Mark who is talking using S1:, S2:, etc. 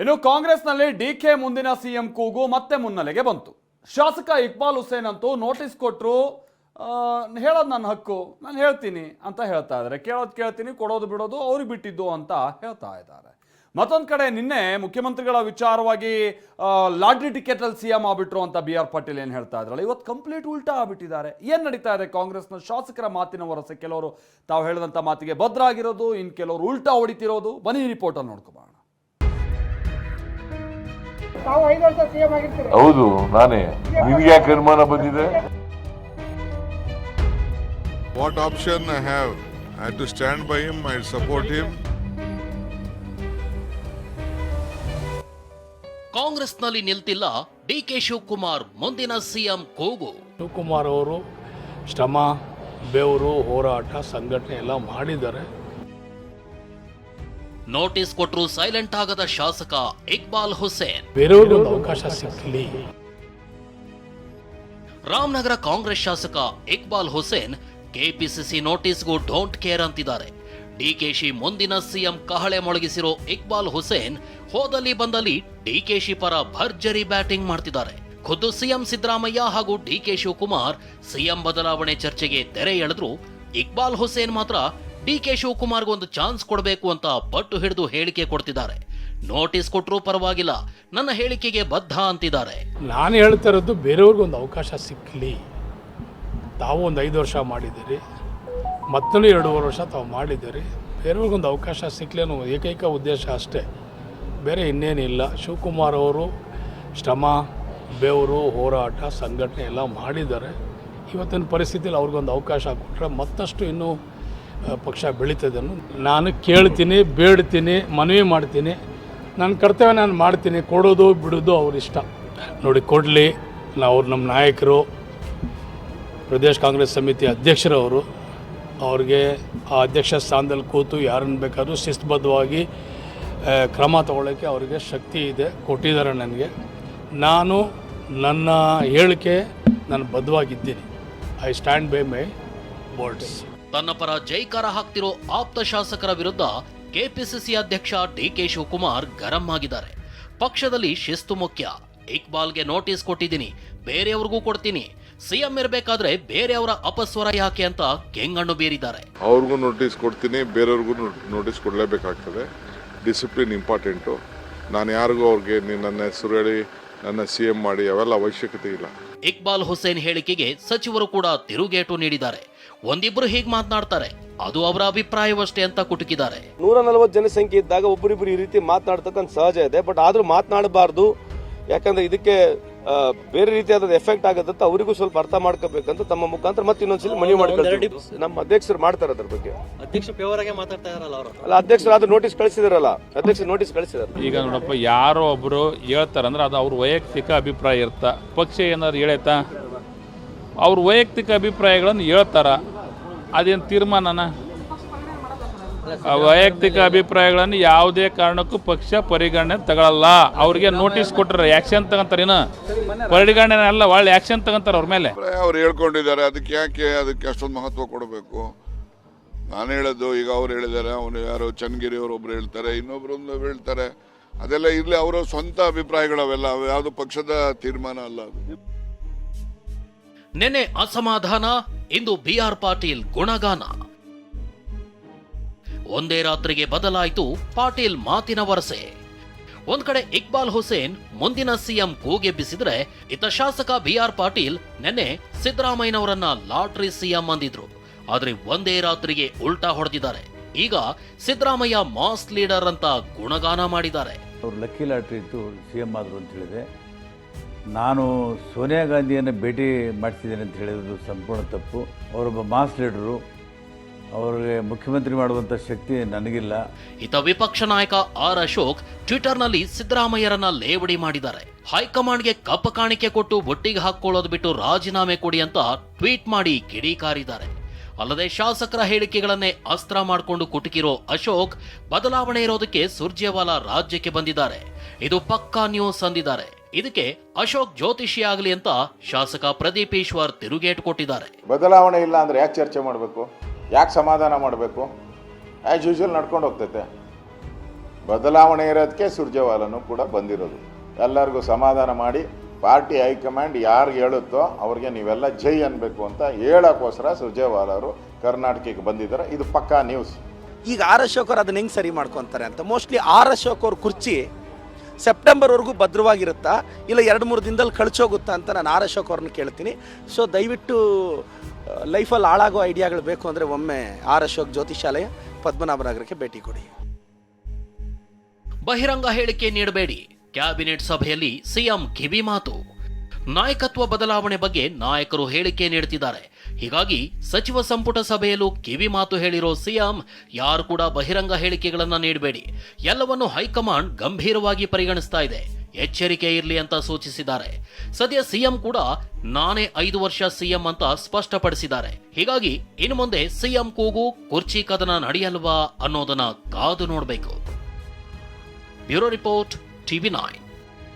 S1: ಇನ್ನು ಕಾಂಗ್ರೆಸ್ನಲ್ಲಿ D K ಮುಂದಿನ ಸಿಎಂ ಕೂಗು ಮತ್ತೆ ಮುನ್ನೆಲೆಗೆ ಬಂತು. ಶಾಸಕ ಇಕ್ಬಾಲ್ ಹುಸೇನ್ ಅಂತೂ ನೋಟಿಸ್ ಕೊಟ್ಟರು ಹೇಳೋದು ನನ್ನ ಹಕ್ಕು, ನಾನು ಹೇಳ್ತೀನಿ ಅಂತ ಹೇಳ್ತಾ ಇದ್ದಾರೆ. ಕೇಳೋದು ಕೇಳ್ತೀನಿ, ಕೊಡೋದು ಬಿಡೋದು, ಅವ್ರಿಗೆ ಬಿಟ್ಟಿದ್ದು ಅಂತ ಹೇಳ್ತಾ ಇದ್ದಾರೆ. ಮತ್ತೊಂದು ಕಡೆ ನಿನ್ನೆ ಮುಖ್ಯಮಂತ್ರಿಗಳ ವಿಚಾರವಾಗಿ ಲಾಟ್ರಿ ಟಿಕೆಟ್ ಅಲ್ಲಿ ಸಿ ಎಂ ಆಗ್ಬಿಟ್ರು ಅಂತ ಬಿ ಆರ್ ಪಾಟೀಲ್ ಏನು ಹೇಳ್ತಾ ಇದ್ರಲ್ಲ ಇವತ್ತು ಕಂಪ್ಲೀಟ್ ಉಲ್ಟಾ ಆಗ್ಬಿಟ್ಟಿದ್ದಾರೆ. ಏನು ನಡೀತಾ ಇದೆ ಕಾಂಗ್ರೆಸ್ನ ಶಾಸಕರ ಮಾತಿನ ವರಸೆ? ಕೆಲವರು ತಾವು ಹೇಳಿದಂಥ ಮಾತಿಗೆ ಭದ್ರ ಆಗಿರೋದು ಇನ್ನು ಕೆಲವರು ಉಲ್ಟಾ ಹೊಡಿತಿರೋದು. ಬನ್ನಿ ರಿಪೋರ್ಟಲ್ಲಿ ನೋಡ್ಕೊಬೋಣ
S2: ಹೌದು ನಾನೇ. ನಿಮ್ಗೆ ಯಾಕೆ ಅನುಮಾನ ಬಂದಿದೆ?
S3: What option I have I to stand by him I support him him.
S4: ಕಾಂಗ್ರೆಸ್ನಲ್ಲಿ ನಿಲ್ತಿಲ್ಲ ಡಿ ಕೆ ಶಿವಕುಮಾರ್ ಮುಂದಿನ ಸಿಎಂ ಕೂಗು.
S5: ಶಿವಕುಮಾರ್ ಅವರು ಶ್ರಮ ಬೆವರು ಹೋರಾಟ ಸಂಘಟನೆ ಎಲ್ಲ ಮಾಡಿದ್ದಾರೆ.
S4: ನೋಟಿಸ್ ಕೊಟ್ಟರು ಸೈಲೆಂಟ್ ಆಗದ ಶಾಸಕ ಇಕ್ಬಾಲ್ ಹುಸೇನ್.
S5: ಅವಕಾಶ ಸಿಕ್ಕಲಿ
S4: ರಾಮನಗರ ಕಾಂಗ್ರೆಸ್ ಶಾಸಕ ಇಕ್ಬಾಲ್ ಹುಸೇನ್ ಕೆಪಿಸಿಸಿ ನೋಟಿಸ್ಗೂ ಡೋಂಟ್ ಕೇರ್ ಅಂತಿದ್ದಾರೆ. ಡಿಕೆಶಿ ಮುಂದಿನ ಸಿಎಂ ಕಹಳೆ ಮೊಳಗಿಸಿರೋ ಇಕ್ಬಾಲ್ ಹುಸೇನ್ ಹೋದಲ್ಲಿ ಬಂದಲ್ಲಿ ಡಿಕೆಶಿ ಪರ ಭರ್ಜರಿ ಬ್ಯಾಟಿಂಗ್ ಮಾಡ್ತಿದ್ದಾರೆ. ಖುದ್ದು ಸಿಎಂ ಸಿದ್ದರಾಮಯ್ಯ ಹಾಗೂ ಡಿಕೆ ಶಿವಕುಮಾರ್ ಸಿಎಂ ಬದಲಾವಣೆ ಚರ್ಚೆಗೆ ತೆರೆ ಎಳೆದ್ರು ಇಕ್ಬಾಲ್ ಹುಸೇನ್ ಮಾತ್ರ ಡಿಕೆ ಶಿವಕುಮಾರ್ಗೆ ಒಂದು ಚಾನ್ಸ್ ಕೊಡಬೇಕು ಅಂತ ಪಟ್ಟು ಹಿಡಿದು ಹೇಳಿಕೆ ಕೊಡ್ತಿದ್ದಾರೆ. ನೋಟಿಸ್ ಕೊಟ್ಟರೂ ಪರವಾಗಿಲ್ಲ. ನನ್ನ ಹೇಳಿಕೆಗೆ ಬದ್ಧ ಅಂತಿದ್ದಾರೆ.
S5: ನಾನು ಹೇಳ್ತಾ ಇರೋದು ಬೇರೆಯವ್ರಿಗೆ ಒಂದು ಅವಕಾಶ ಸಿಕ್ಕಲಿ ತಾವು ಒಂದು ಐದು ವರ್ಷ ಮಾಡಿದ್ದೀರಿ. ಮತ್ತೊಂದು ಎರಡೂವರೆ ವರ್ಷ ತಾವು ಮಾಡಿದ್ದೀರಿ. ಬೇರೆಯವ್ರಿಗೊಂದು ಅವಕಾಶ ಸಿಕ್ಕಲಿ ಅನ್ನೋ ಏಕೈಕ ಉದ್ದೇಶ ಅಷ್ಟೇ. ಬೇರೆ ಇನ್ನೇನಿಲ್ಲ. ಶಿವಕುಮಾರ್ ಅವರು ಶ್ರಮ, ಬೆವರು, ಹೋರಾಟ, ಸಂಘಟನೆ ಎಲ್ಲ ಮಾಡಿದ್ದಾರೆ. ಇವತ್ತಿನ ಪರಿಸ್ಥಿತಿಯಲ್ಲಿ ಅವ್ರಿಗೊಂದು ಅವಕಾಶ ಕೊಟ್ಟರೆ ಮತ್ತಷ್ಟು ಇನ್ನೂ ಪಕ್ಷ ಬೆಳೀತದೆ ನಾನು ಕೇಳ್ತೀನಿ, ಬೇಡ್ತೀನಿ, ಮನವಿ ಮಾಡ್ತೀನಿ. ನನ್ನ ಕರ್ತವ್ಯ ನಾನು ಮಾಡ್ತೀನಿ. ಕೊಡೋದು, ಬಿಡೋದು ಅವ್ರ ಇಷ್ಟ ನೋಡಿ, ಕೊಡಲಿ, ನಾವು ನಮ್ಮ ನಾಯಕರು, ಪ್ರದೇಶ ಕಾಂಗ್ರೆಸ್ ಸಮಿತಿ ಅಧ್ಯಕ್ಷರವರು ಅವ್ರಿಗೆ ಆ ಅಧ್ಯಕ್ಷ ಸ್ಥಾನದಲ್ಲಿ ಕೂತು ಯಾರನ್ನು ಬೇಕಾದರೂ ಶಿಸ್ತುಬದ್ಧವಾಗಿ ಕ್ರಮ ತಗೊಳ್ಳೋಕ್ಕೆ ಅವರಿಗೆ ಶಕ್ತಿ ಇದೆ, ಕೊಟ್ಟಿದ್ದಾರೆ ನನಗೆ. ನಾನು ನನ್ನ ಹೇಳಿಕೆ, ನಾನು ಬದ್ಧವಾಗಿದ್ದೀನಿ. I stand by my words
S4: ತನ್ನ ಪರ ಜೈಕಾರ ಹಾಕ್ತಿರೋ ಆಪ್ತ ಶಾಸಕರ ವಿರುದ್ಧ ಕೆಪಿಸಿಸಿ ಅಧ್ಯಕ್ಷ ಡಿಕೆ ಶಿವಕುಮಾರ್ ಗರಂ ಆಗಿದ್ದಾರೆ. ಪಕ್ಷದಲ್ಲಿ ಶಿಸ್ತು ಮುಖ್ಯ. ಇಕ್ಬಾಲ್ಗೆ ನೋಟಿಸ್ ಕೊಟ್ಟಿದ್ದೀನಿ. ಬೇರೆಯವ್ರಿಗೂ ಕೊಡ್ತೀನಿ. ಸಿಎಂ ಇರಬೇಕಾದ್ರೆ ಬೇರೆಯವರ ಅಪಸ್ವರ ಯಾಕೆ ಅಂತ ಕೆಂಗಣ್ಣು ಬೀರಿದ್ದಾರೆ.
S3: ಅವ್ರಿಗೂ ನೋಟಿಸ್ ಕೊಡ್ತೀನಿ, ಬೇರೆಯವ್ರಿಗೂ ನೋಟಿಸ್ ಕೊಡಲೇಬೇಕಾಗ್ತದೆ. Discipline important. ನಾನು ಯಾರಿಗೂ ಅವ್ರಿಗೆ ನನ್ನ ಹೆಸರು ಹೇಳಿ ನನ್ನ ಸಿ ಎಂ ಮಾಡಿ ಅವೆಲ್ಲ ಅವಶ್ಯಕತೆ ಇಲ್ಲ.
S4: ಇಕ್ಬಾಲ್ ಹುಸೇನ್ ಹೇಳಿಕೆಗೆ ಸಚಿವರು ಕೂಡ ತಿರುಗೇಟು ನೀಡಿದ್ದಾರೆ. ಒಂದಿಬ್ರು ಹೀಗೆ ಮಾತನಾಡ್ತಾರೆ. ಅದು ಅವರ ಅಭಿಪ್ರಾಯವಷ್ಟೇ ಅಂತ ಕುಟುಕಿದ್ದಾರೆ.
S6: ನೂರ ನಲವತ್ತು ಜನಸಂಖ್ಯೆ ಇದ್ದಾಗ ಒಬ್ಬರಿಬ್ಬರು ಈ ರೀತಿ ಮಾತನಾಡ್ತಕ್ಕಂಥ ಸಹಜ ಇದೆ. ಬಟ್ ಆದ್ರೂ ಮಾತನಾಡಬಾರ್ದು. ಯಾಕಂದ್ರೆ ಇದಕ್ಕೆ ಬೇರೆ ರೀತಿಯಾದ ಎಫೆಕ್ಟ್ ಆಗುತ್ತೆ ಅಂತ ಅವರಿಗೂ ಸ್ವಲ್ಪ ಅರ್ಥ ಮಾಡ್ಕೋಬೇಕಂತ ತಮ್ಮ ಮುಖಾಂತರ ಮತ್ತೆ ಇನ್ನೊಂದ್ಸಲ ಮನವಿ ಮಾಡ್ಕೊಳ್ತೀವಿ. ನಮ್ಮ ಅಧ್ಯಕ್ಷರು ಮಾಡ್ತಾರೆ ಅದ್ರ ಬಗ್ಗೆ.
S7: ಅಧ್ಯಕ್ಷ ಪೇವರಾಗೆ ಮಾತಾಡ್ತಾ ಇರಲ್ಲ ಅವರು?
S6: ಅಲ್ಲ ಅಧ್ಯಕ್ಷರು ಅದು ನೋಟಿಸ್ ಕಳಿಸಿದಾರಲ್ಲ. ಅಧ್ಯಕ್ಷ ನೋಟಿಸ್ ಕಳಿಸಿದಾರೆ.
S8: ಈಗ ನೋಡಪ್ಪ ಯಾರೋ ಒಬ್ರು ಹೇಳ್ತಾರಂದ್ರೆ ಅದು ಅವ್ರ ವೈಯಕ್ತಿಕ ಅಭಿಪ್ರಾಯ ಇರ್ತ. ಪಕ್ಷ ಏನಾದ್ರು ಹೇಳೈತಾ? ಅವ್ರ ವೈಯಕ್ತಿಕ ಅಭಿಪ್ರಾಯಗಳನ್ನು ಹೇಳ್ತಾರ. ಅದೇನು ತೀರ್ಮಾನನ? ವೈಯಕ್ತಿಕ ಅಭಿಪ್ರಾಯಗಳನ್ನು ಯಾವುದೇ ಕಾರಣಕ್ಕೂ ಪಕ್ಷ ಪರಿಗಣನೆ ತಗೊಳ್ಳಲ್ಲ ಅವ್ರಿಗೆ ನೋಟಿಸ್ ಕೊಟ್ಟರೆ ಆ್ಯಕ್ಷನ್ ತಗೊಂತಾರೇನು ಪರಿಗಣನೆ ಅಲ್ಲ ಒಳ್ಳೆ ಆಕ್ಷನ್ ತಗೊಂತಾರೆ ಅವ್ರ ಮೇಲೆ.
S3: ಅವ್ರು ಹೇಳ್ಕೊಂಡಿದ್ದಾರೆ ಅದಕ್ಕೆ ಯಾಕೆ ಅದಕ್ಕೆ ಅಷ್ಟೊಂದು ಮಹತ್ವ ಕೊಡಬೇಕು? ನಾನು ಹೇಳೋದು ಈಗ ಅವ್ರು ಹೇಳಿದ್ದಾರೆ ಅವನು ಯಾರು ಚನ್ನಗಿರಿ ಅವರು ಒಬ್ರು ಹೇಳ್ತಾರೆ ಇನ್ನೊಬ್ರೊಂದು ಹೇಳ್ತಾರೆ. ಅದೆಲ್ಲ ಇರಲಿ ಅವರ ಸ್ವಂತ ಅಭಿಪ್ರಾಯಗಳವೆಲ್ಲ ಅವು ಯಾವುದು ಪಕ್ಷದ ತೀರ್ಮಾನ ಅಲ್ಲ ಅದು.
S4: ನೆನೆ ಅಸಮಾಧಾನ ಇಂದು ಬಿಆರ್ ಪಾಟೀಲ್ ಗುಣಗಾನ. ಒಂದೇ ರಾತ್ರಿಗೆ ಬದಲಾಯಿತು ಪಾಟೀಲ್ ಮಾತಿನ ವರಸೆ. ಒಂದ್ ಕಡೆ ಇಕ್ಬಾಲ್ ಹುಸೇನ್ ಮುಂದಿನ ಸಿಎಂ ಕೂಗೆಬ್ಬಿಸಿದ್ರೆ, ಇತ ಶಾಸಕ ಬಿ ಆರ್ ಪಾಟೀಲ್ ನೆನ್ನೆ ಸಿದ್ದರಾಮಯ್ಯನವರನ್ನ ಲಾಟ್ರಿ ಸಿಎಂ ಅಂದಿದ್ರು. ಆದ್ರೆ ಒಂದೇ ರಾತ್ರಿಗೆ ಉಲ್ಟಾ ಹೊಡೆದಿದ್ದಾರೆ. ಈಗ ಸಿದ್ದರಾಮಯ್ಯ ಮಾಸ್ ಲೀಡರ್ ಅಂತ ಗುಣಗಾನ ಮಾಡಿದ್ದಾರೆ.
S9: ಅವರು ಲಕ್ಕಿ ಲಾಟ್ರಿ ಇತ್ತು ಸಿ ಆದ್ರು ಆದರು ಅಂತ ಹೇಳಿದೆ. ನಾನು ಸೋನಿಯಾ ಗಾಂಧಿಯನ್ನು ಭೇಟಿ ಮಾಡ್ತಿದ್ದೇನೆ ಅಂತ ಹೇಳಿರೋದು ಸಂಪೂರ್ಣ ತಪ್ಪು. ಅವರೊಬ್ಬ ಮಾಸ್ ಲೀಡರು ಅವರಿಗೆ ಮುಖ್ಯಮಂತ್ರಿ ಮಾಡುವಂಥ ಶಕ್ತಿ ನನಗಿಲ್ಲ.
S4: ಇತ ವಿಪಕ್ಷ ನಾಯಕ ಆರ್ ಅಶೋಕ್ ಟ್ವಿಟರ್ನಲ್ಲಿ ಸಿದ್ದರಾಮಯ್ಯರನ್ನ ಲೇವಡಿ ಮಾಡಿದ್ದಾರೆ. ಹೈಕಮಾಂಡ್ಗೆ ಕಪ್ಪ ಕಾಣಿಕೆ ಕೊಟ್ಟು ಒಟ್ಟಿಗೆ ಹಾಕೊಳ್ಳೋದು ಬಿಟ್ಟು ರಾಜೀನಾಮೆ ಕೊಡಿ ಅಂತ ಟ್ವೀಟ್ ಮಾಡಿ ಕಿಡಿಕಾರಿದ್ದಾರೆ ಅಲ್ಲದೆ ಶಾಸಕರ ಹೇಳಿಕೆಗಳನ್ನೇ ಅಸ್ತ್ರ ಮಾಡಿಕೊಂಡು ಕುಟುಕಿರೋ ಅಶೋಕ್ ಬದಲಾವಣೆ ಇರೋದಕ್ಕೆ ಸುರ್ಜೇವಾಲಾ ರಾಜ್ಯಕ್ಕೆ ಬಂದಿದ್ದಾರೆ. ಇದು ಪಕ್ಕಾ ನ್ಯೂಸ್ ಅಂದಿದ್ದಾರೆ. ಇದಕ್ಕೆ ಅಶೋಕ್ ಜ್ಯೋತಿಷಿ ಆಗಲಿ ಅಂತ ಶಾಸಕ ಪ್ರದೀಪ್ ಈಶ್ವರ್ ತಿರುಗೇಟು ಕೊಟ್ಟಿದ್ದಾರೆ.
S10: ಬದಲಾವಣೆ ಇಲ್ಲ ಅಂದ್ರೆ ಯಾಕೆ ಚರ್ಚೆ ಮಾಡಬೇಕು? ಯಾಕೆ ಸಮಾಧಾನ ಮಾಡಬೇಕು? ಆ್ಯಸ್ ಯೂಶ್ವಲ್ ನಡ್ಕೊಂಡು ಹೋಗ್ತೈತೆ. ಬದಲಾವಣೆ ಇರೋದಕ್ಕೆ ಸುರ್ಜೇವಾಲನು ಕೂಡ ಬಂದಿರೋದು. ಎಲ್ಲರಿಗೂ ಸಮಾಧಾನ ಮಾಡಿ, ಪಾರ್ಟಿ ಹೈಕಮಾಂಡ್ ಯಾರು ಹೇಳುತ್ತೋ ಅವ್ರಿಗೆ ನೀವೆಲ್ಲ ಜೈ ಅನ್ಬೇಕು ಅಂತ ಹೇಳೋಕ್ಕೋಸ್ಕರ ಸುರ್ಜೇವಾಲ ಅವರು ಕರ್ನಾಟಕಕ್ಕೆ ಬಂದಿದ್ದಾರೆ. ಇದು ಪಕ್ಕಾ ನ್ಯೂಸ್
S11: ಈಗ ಆರ್ ಅಶೋಕ್ ಅದನ್ನ ಹೆಂಗೆ ಸರಿ ಮಾಡ್ಕೊತಾರೆ ಅಂತ? ಮೋಸ್ಟ್ಲಿ ಆರ್ ಅಶೋಕ್ ಅವ್ರ ಕುರ್ಚಿ ಸೆಪ್ಟೆಂಬರ್ವರೆಗೂ ಭದ್ರವಾಗಿರುತ್ತಾ, ಇಲ್ಲ ಎರಡು ಮೂರು ದಿನದಲ್ಲಿ ಕಳಿಸೋಗುತ್ತಾ ಅಂತ ನಾನು ಆರ್ ಅಶೋಕ್ ಅವ್ರನ್ನ ಕೇಳ್ತೀನಿ. ಸೊ ದಯವಿಟ್ಟು ಲೈಫಲ್ಲಿ ಹಾಳಾಗೋ ಐಡಿಯಾಗಳು ಬೇಕು ಅಂದರೆ ಒಮ್ಮೆ ಆರ್ ಅಶೋಕ್ ಜ್ಯೋತಿಷಾಲಯ ಪದ್ಮನಾಭನಗರಕ್ಕೆ ಭೇಟಿ ಕೊಡಿ.
S4: ಬಹಿರಂಗ ಹೇಳಿಕೆ ನೀಡಬೇಡಿ. ಕ್ಯಾಬಿನೆಟ್ ಸಭೆಯಲ್ಲಿ ಸಿಎಂ ಕಿವಿ ಮಾತು. ನಾಯಕತ್ವ ಬದಲಾವಣೆ ಬಗ್ಗೆ ನಾಯಕರು ಹೇಳಿಕೆ ನೀಡುತ್ತಿದ್ದಾರೆ. ಹೀಗಾಗಿ ಸಚಿವ ಸಂಪುಟ ಸಭೆಯಲ್ಲೂ ಕಿವಿ ಮಾತು ಹೇಳಿರೋ ಸಿಎಂ ಯಾರು ಕೂಡ ಬಹಿರಂಗ ಹೇಳಿಕೆಗಳನ್ನು ನೀಡಬೇಡಿ. ಎಲ್ಲವನ್ನು ಹೈಕಮಾಂಡ್ ಗಂಭೀರವಾಗಿ ಪರಿಗಣಿಸ್ತಾ ಇದೆ. ಎಚ್ಚರಿಕೆ ಇರಲಿ ಅಂತ ಸೂಚಿಸಿದ್ದಾರೆ. ಸದ್ಯ ಸಿಎಂ ಕೂಡ ನಾನೇ ಐದು ವರ್ಷ ಸಿಎಂ ಅಂತ ಸ್ಪಷ್ಟಪಡಿಸಿದ್ದಾರೆ. ಹೀಗಾಗಿ ಇನ್ನು ಮುಂದೆ ಸಿಎಂ ಕೂಗು ಕುರ್ಚಿ ಕದನ ನಡೆಯಲ್ವಾ ಅನ್ನೋದನ್ನ ಕಾದು ನೋಡಬೇಕು. Bureau report TV nine.